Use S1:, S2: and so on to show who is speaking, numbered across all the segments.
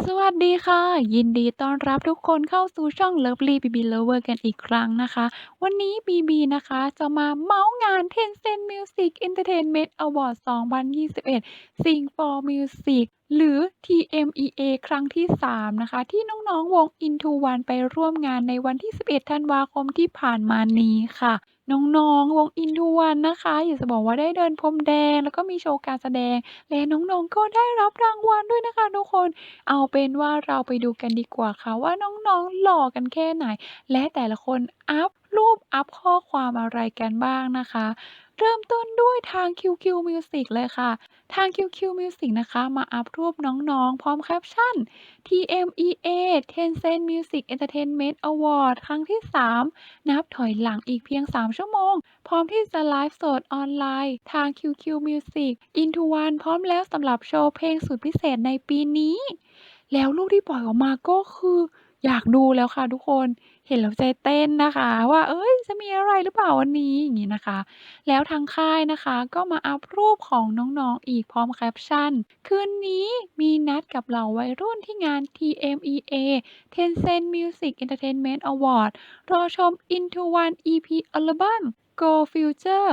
S1: สวัสดีค่ะ ยินดีต้อนรับทุกคนเข้าสู่ช่อง Lovely BB Lover กันอีกครั้งนะคะ วันนี้บีบีนะคะ จะมาเมาท์งาน Tencent Music Entertainment Award 2021 Sing for Music หรือ TMEA ครั้งที่ 3 นะคะ ที่น้อง ๆ วง Into One ไปร่วมงานในวันที่ 11 ธันวาคมที่ผ่านมานี้ค่ะ น้อง ๆ วง Into One นะคะ อยากจะบอกว่าได้เดินพรมแดง แล้วก็มีโชว์การแสดง และน้อง ๆ ก็ได้รับรางวัลด้วยนะคะทุกคน เอาเป็นว่าเราไปดูกันดีกว่าค่ะว่าน้อง ๆ หล่อกันแค่ไหน และแต่ละคนอัพรูป อัพข้อความอะไรกันบ้างนะคะ เริ่มต้นด้วยทาง QQ Music เลยค่ะ ทาง QQ Music นะคะมาอัปรูปน้อง ๆ พร้อมแคปชั่น TMEA Tencent Music Entertainment Award ครั้งที่ 3 นับถอยหลังอีกเพียง 3 ชั่วโมง พร้อมที่จะไลฟ์สดออนไลน์ ทาง QQ Music Into One พร้อมแล้วสำหรับโชว์เพลงสุดพิเศษในปีนี้ แล้วรูปที่ปล่อยออกมาก็คืออยากดูแล้วค่ะทุกคน เห็นแล้วใจเต้นนะคะ ว่าเฮ้ยจะมีอะไรหรือเปล่าวันนี้ อย่างงี้นะคะ แล้วทางค่ายนะคะ ก็มาอัปรูปของน้อง ๆ อีกพร้อมแคปชั่นคืนนี้มีนัดกับเหล่าวัยรุ่นที่งาน TMEA Tencent Music Entertainment Award รอชม Into One EP อัลบั้ม Go Future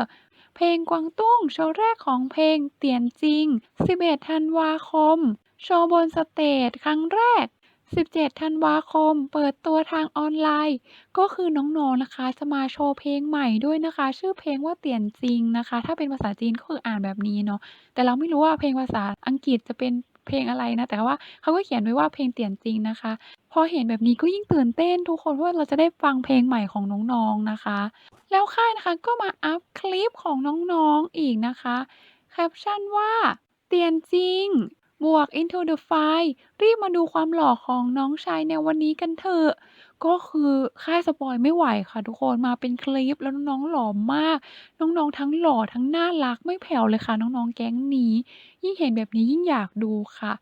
S1: เพลงกวางตุ้งโชว์แรกของเพลง เตี่ยนจริง 11 ธันวาคม โชว์บนสเตจครั้งแรก 17 ธันวาคม เปิดตัวทางออนไลน์ ก็คือน้องๆนะคะ จะมาโชว์เพลงใหม่ด้วยนะคะ ชื่อเพลงว่าเตี่ยนจริงนะคะ ถ้าเป็นภาษาจีนก็คืออ่านแบบนี้เนาะ แต่เราไม่รู้ว่าเพลงภาษาอังกฤษจะเป็นเพลงอะไรนะ แต่ว่าเขาก็เขียนไว้ว่าเพลงเตี่ยนจริงนะคะ พอเห็นแบบนี้ก็ยิ่งตื่นเต้นทุกคนเพราะว่าเราจะได้ฟังเพลงใหม่ของน้องๆนะคะ แล้วค่ายนะคะก็มาอัปคลิปของน้องๆอีกนะคะ แคปชั่นว่าเตียนจริง บวก Into the Fire รีบมาดูความหล่อของน้องชายในวันนี้กันเถอะ ก็คือค่ายสปอยไม่ไหวค่ะทุกคนมาเป็นคลิปแล้วน้องๆหล่อมาก น้องๆทั้งหล่อทั้งน่ารักไม่แผ่วเลยค่ะ น้องๆแก๊งนี้ ยิ่งเห็นแบบนี้ยิ่งอยากดูค่ะ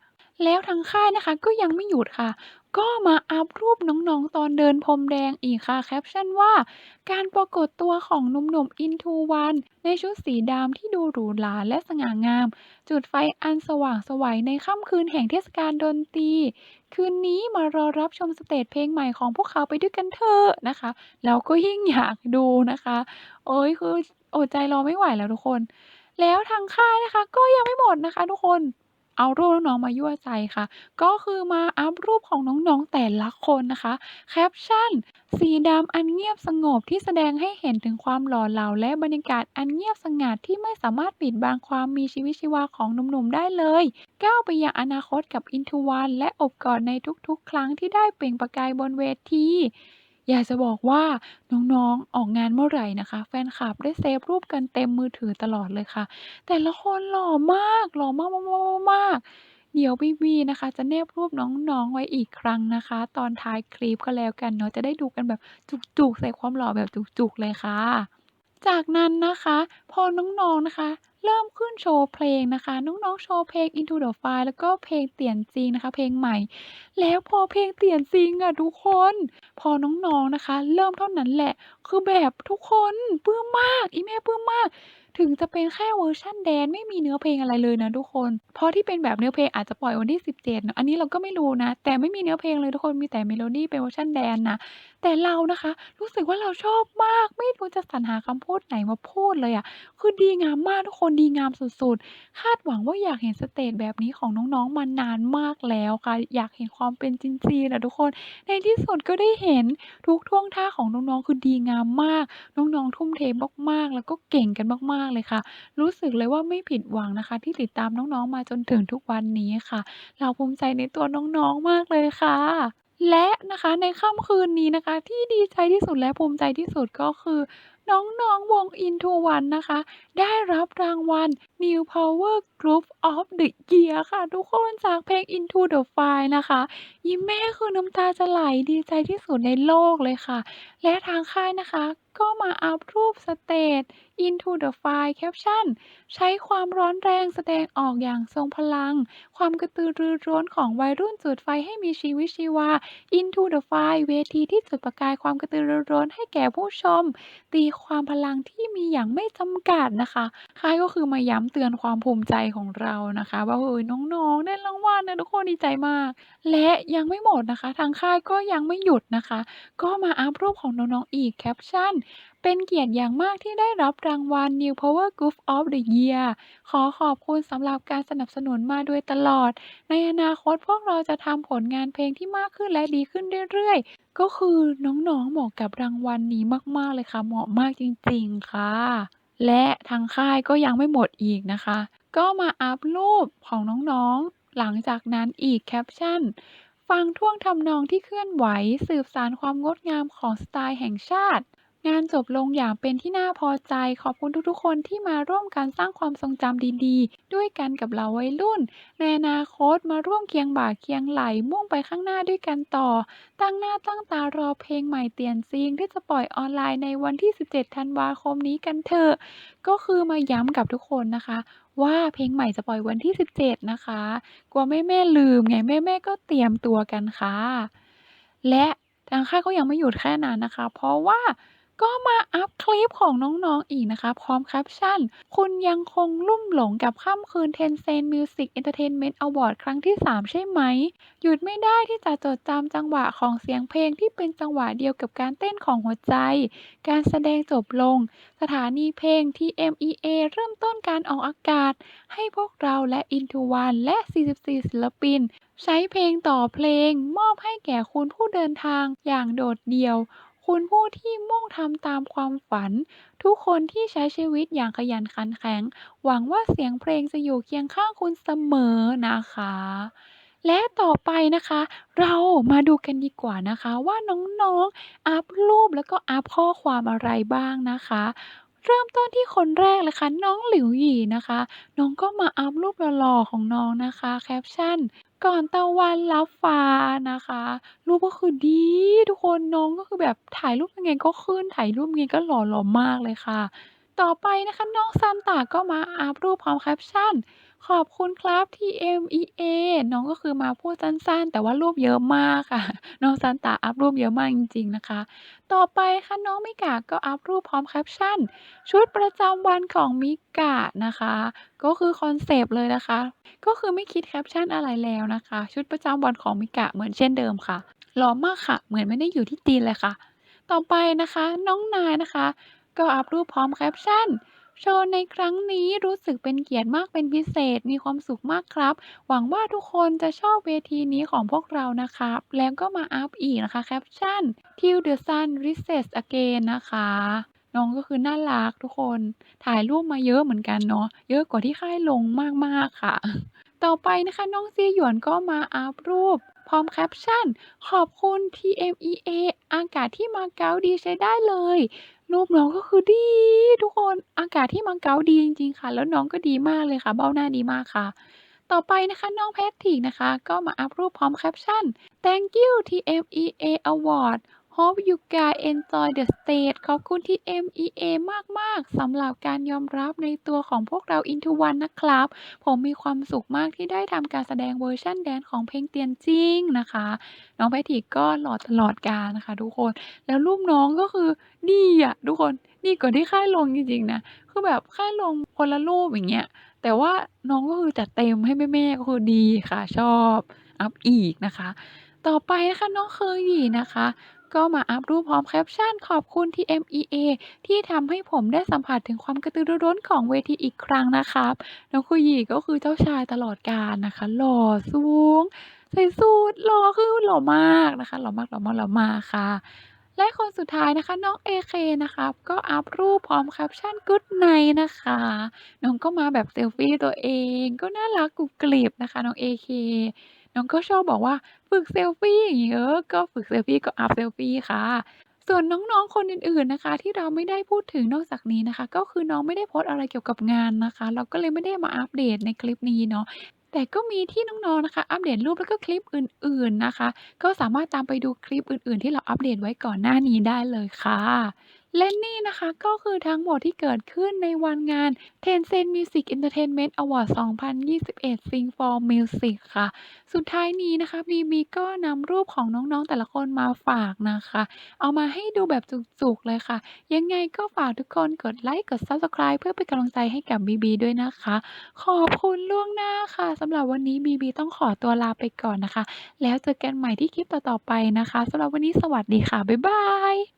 S1: แล้วทางค่ายนะคะก็ยังไม่หยุดค่ะ ก็มาอัปรูปน้องๆ ตอนเดินพรมแดงอีกค่ะแคปชั่นว่า การปรากฏตัวของหนุ่มๆ Into One ในชุดสีดำที่ดูหรูหราและสง่างาม จุดไฟอันสว่างสวัยในค่ำคืนแห่งเทศกาลดนตรี คืนนี้มารอรับชมสเตจเพลงใหม่ของพวกเขาไปด้วยกันเถอะนะคะเราก็ยิ่งอยากดูนะคะ โอ๊ยคืออดใจรอไม่ไหวแล้วทุกคน แล้วทางค่ายนะคะ ก็ยังไม่หมดนะคะ ทุกคน เอารูปน้อง ๆ มายั่วใจค่ะ ก็คือมาอัปรูปของน้อง ๆ แต่ละคนนะคะ แคปชั่น สีดำอันเงียบสงบที่แสดงให้เห็นถึงความหล่อเหลา และบรรยากาศอันเงียบสงัด ที่ไม่สามารถปิดบังความมีชีวิตชีวาของหนุ่ม ๆ ได้เลย ก้าวไปยังอนาคตกับ Into One และอบกอดในทุกๆ ครั้งที่ได้เปล่งประกายบนเวที อยากจะบอกว่าน้องๆออกงานเมื่อไหร่นะคะ แฟนคลับได้เซฟรูปกันเต็มมือถือตลอดเลยค่ะ แต่ละคนหล่อมาก หล่อมากๆๆๆๆเดี๋ยวบีบีนะคะ จะแนบรูปน้องๆไว้อีกครั้งนะคะ ตอนท้ายคลิปก็แล้วกันเนาะจะได้ดูกันแบบจุกๆใส่ความหล่อแบบจุกๆเลยค่ะ จากนั้นนะคะ พอน้องๆนะคะ เริ่มขึ้นโชว์เพลงนะคะ น้องๆ โชว์เพลง Into the Fire แล้วก็เพลงเตี่ยนจริงนะคะ เพลงใหม่ แล้วพอเพลงเตี่ยนจริงอะทุกคน พอน้องๆนะคะ เริ่มเท่านั้นแหละ คือแบบทุกคนปลื้มมาก อีแม่ปลื้มมาก ถึงจะเป็นแค่เวอร์ชันแดนไม่มีเนื้อเพลงอะไรเลยนะทุกคน เพราะที่เป็นแบบเนื้อเพลงอาจจะปล่อยวันที่ 17เนาะอันนี้เราก็ไม่รู้นะ แต่ไม่มีเนื้อเพลงเลยทุกคนมีแต่เมโลดี้เป็นเวอร์ชันแดนนะแต่เรานะคะ รู้สึกว่าเราชอบมากไม่รู้จะสรรหาคำพูดไหนมาพูดเลยอะคือดีงามมากทุกคนดีงามสุดๆ คาดหวังว่าอยากเห็นสเตจแบบนี้ของน้องๆมานานมากแล้วค่ะ อยากเห็นความเป็นจีนๆอะทุกคน ในที่สุดก็ได้เห็นทุกท่วงท่าของน้องๆคือดีงามมาก น้องๆทุ่มเทมากๆ แล้วก็เก่งกันมากๆ เลยค่ะ รู้สึกเลยว่าไม่ผิดหวังนะคะ ที่ติดตามน้อง ๆ มาจนถึงทุกวันนี้ค่ะ เราภูมิใจในตัวน้อง ๆ มากเลยค่ะ และนะคะในค่ำคืนนี้นะคะ ที่ดีใจที่สุดและภูมิใจที่สุด ก็คือ น้อง ๆ วง Into One นะคะ ได้รับรางวัล New Power Group of the Year ค่ะ ทุกคนจากเพลง Into the Fire นะคะอีแม่คือน้ำตาจะไหลดีใจที่สุดในโลกเลยค่ะ และทางค่ายนะคะ ก็มาอัปรูปสเตจ into the fire แคปชั่นใช้ความร้อนแรงแสดงออกอย่างทรงพลัง ความกระตือรือร้นของวัยรุ่นจุดไฟให้มีชีวิตชีวา into the fire เวทีที่จุดประกายความกระตือรือร้นให้แก่ผู้ชม ตีความพลังที่มีอย่างไม่จำกัดนะคะค่ายก็คือมาย้ำเตือนความภูมิใจของเรานะคะ ว่าเฮ้ยน้องๆได้รางวัลนะทุกคนดีใจมาก และยังไม่หมดนะคะ ทางค่ายก็ยังไม่หยุดนะคะ ก็มาอัปรูปของน้องๆอีกแคปชั่น เป็นเกียรติอย่างมากที่ได้รับรางวัล New Power Group of the Year ขอขอบคุณสำหรับการสนับสนุนมาโดยตลอด ในอนาคตพวกเราจะทำผลงานเพลงที่มากขึ้นและดีขึ้นเรื่อยๆ ก็คือน้องๆเหมาะกับรางวัลนี้มากๆเลยค่ะ เหมาะมากจริงๆค่ะ และทางค่ายก็ยังไม่หมดอีกนะคะ ก็มาอัปรูปของน้องๆ หลังจากนั้นอีกแคปชั่นฟังท่วงทำนองที่เคลื่อนไหว สืบสานความงดงามของสไตล์แห่งชาติ งานจบลงอย่างเป็นที่น่าพอใจ ขอบคุณทุกๆ คนที่มาร่วมกันสร้างความทรงจำดีๆ ด้วยกันกับเราวัยรุ่น ในอนาคตมาร่วมเคียงบ่าเคียงไหลมุ่งไปข้างหน้าด้วยกันต่อ ตั้งหน้าตั้งตารอเพลงใหม่เตียนซิงที่จะปล่อยออนไลน์ในวันที่ 17 ธันวาคมนี้กันเถอะ ก็คือมาย้ำกับทุกคนนะคะ ว่าเพลงใหม่จะปล่อยวันที่ 17 นะคะ กลัวแม่ๆลืมไงแม่ๆก็เตรียมตัวกันค่ะ และทางค่ายก็ยังไม่หยุดแค่นั้นนะคะ เพราะว่า ก็มาอัปคลิปของน้องๆอีกนะคะ พร้อมแคปชั่น คุณยังคงลุ่มหลงกับค่ำคืน Tencent Music Entertainment Award ครั้งที่ 3 ใช่ไหม หยุดไม่ได้ที่จะจดจำจังหวะของเสียงเพลงที่เป็นจังหวะเดียวกับการเต้นของหัวใจ การแสดงจบลง สถานีเพลง TMEA เริ่มต้นการออกอากาศ ให้พวกเราและ Into One และ 44 ศิลปิน ใช้เพลงต่อเพลง มอบให้แก่คุณผู้เดินทางอย่างโดดเดี่ยว คุณผู้ที่มุ่งทำตามความฝัน ทุกคนที่ใช้ชีวิตอย่างขยันขันแข็ง หวังว่าเสียงเพลงจะอยู่เคียงข้างคุณเสมอนะคะ และต่อไปนะคะ เรามาดูกันดีกว่านะคะว่าน้องๆ อัปรูปแล้วก็อัปข้อความอะไรบ้างนะคะ เริ่มต้นที่คนแรกเลยค่ะน้องหลิวหยี่นะคะ น้องก็มาอัปรูปหล่อๆของน้องนะคะแคปชั่น ก่อนตะวันรับฟ้านะคะ รูปก็คือดีทุกคน น้องก็คือแบบถ่ายรูปยังไงก็ขึ้น ถ่ายรูปยังไงก็หล่อหลอมากเลยค่ะ ต่อไปนะคะ น้องซันตาก็มาอัพรูปพร้อมแคปชั่น ขอบคุณครับ TMEA น้องก็คือมาพูดสั้น ๆ แต่ว่ารูปเยอะมากค่ะ น้องซันตาอัปรูปเยอะมากจริง ๆ นะคะ ต่อไปค่ะ น้องมิกาก็อัปรูปพร้อมแคปชั่น ชุดประจำวันของมิกะนะคะ ก็คือคอนเซปต์เลยนะคะ ก็คือไม่คิดแคปชั่นอะไรแล้วนะคะ ชุดประจำวันของมิกะเหมือนเช่นเดิมค่ะหล่อมากค่ะ เหมือนไม่ได้อยู่ที่จีนเลยค่ะ ต่อไปนะคะ น้องนายนะคะ ก็อัปรูปพร้อมแคปชั่น โชว์ในครั้งนี้รู้สึกเป็นเกียรติมากเป็นพิเศษ มีความสุขมากครับ หวังว่าทุกคนจะชอบเวทีนี้ของพวกเรานะครับ แล้วก็มาอัปอีกนะคะแคปชั่น Till the sun rises again นะคะ น้องก็คือน่ารักทุกคน ถ่ายรูปมาเยอะเหมือนกันเนาะ เยอะกว่าที่ค่ายลงมากๆค่ะ ต่อไปนะคะน้องซีหยวนก็มาอัปรูป พร้อมแคปชั่น ขอบคุณ TMEA อากาศที่มาเก๊าดีใช้ได้เลย รูปน้องก็คือดี ทุกคนอากาศที่มาเก๊าดีจริงๆค่ะ แล้วน้องก็ดีมากเลยค่ะ เบ้าหน้าดีมากค่ะ ต่อไปนะคะน้องแพทริกนะคะ ก็มาอัพรูปพร้อมแคปชั่น Thank you TMEA Award Hope you guys enjoy the stage ขอบคุณ TMEA มาก ๆ สำหรับการยอมรับในตัวของพวกเรา Into One นะครับ ผมมีความสุขมากที่ได้ทำการแสดงเวอร์ชันแดนของเพลงเตียนจริงนะคะ น้องแพทริกก็หล่อตลอดกาลนะคะทุกคน แล้วรูปน้องก็คือดีอะทุกคนดีกว่าที่ค่ายลงจริง ๆ นะ คือแบบค่ายลงคนละรูปอย่างเงี้ย แต่ว่าน้องก็คือจัดเต็มให้แม่ๆก็คือดีค่ะ ชอบ อัปอีกนะคะ ต่อไปนะคะน้องเคยหยีนะคะ ก็มาอัปรูปพร้อมแคปชั่นขอบคุณ TMEA ที่ทำให้ผมได้สัมผัสถึงความกระตือรือร้นของเวทีอีกครั้งนะครับ น้องคุยหยีก็คือเจ้าชายตลอดกาลนะคะ หล่อสูง ใส่สูทหล่อคือหล่อมากนะคะ หล่อมากหล่อมากหล่อมากค่ะและคนสุดท้ายนะคะน้อง AK นะคะก็อัปรูปพร้อมแคปชั่น Good night นะคะ น้องก็มาแบบเซลฟี่ตัวเอง ก็น่ารักกรุบกริบนะคะ น้อง AK น้องก็ชอบบอกว่า ฝึกเซลฟีอย่างงี้เออก็ฝึกเซลฟี่ก็อัปเซลฟี่ค่ะ ส่วนน้อง ๆ คนอื่น ๆ นะคะ ที่เราไม่ได้พูดถึงนอกจากนี้นะคะ ก็คือน้องไม่ได้โพสต์อะไรเกี่ยวกับงานนะคะ เราก็เลยไม่ได้มาอัปเดตในคลิปนี้เนาะ แต่ก็มีที่น้อง ๆ นะคะ อัปเดตรูป แล้วก็คลิปอื่น ๆ นะคะ ก็สามารถตามไปดูคลิปอื่น ๆ ที่เราอัปเดตไว้ก่อนหน้านี้ได้เลยค่ะ และนี่นะคะก็คือทั้งหมดที่เกิดขึ้นในวันงาน Tencent Music Entertainment Award 2021 Sing for Music ค่ะ สุดท้ายนี้นะคะ BB ก็นำรูปของน้องๆแต่ละคนมาฝากนะคะ เอามาให้ดูแบบจุกๆเลยค่ะ ยังไงก็ฝากทุกคนกดไลก์กด Subscribe เพื่อเป็นกำลังใจให้กับ BB ด้วยนะคะ ขอบคุณล่วงหน้าค่ะสำหรับวันนี้ BB ต้องขอตัวลาไปก่อนนะคะ แล้วเจอกันใหม่ที่คลิปต่อๆไปนะคะสำหรับวันนี้สวัสดีค่ะบ๊ายบาย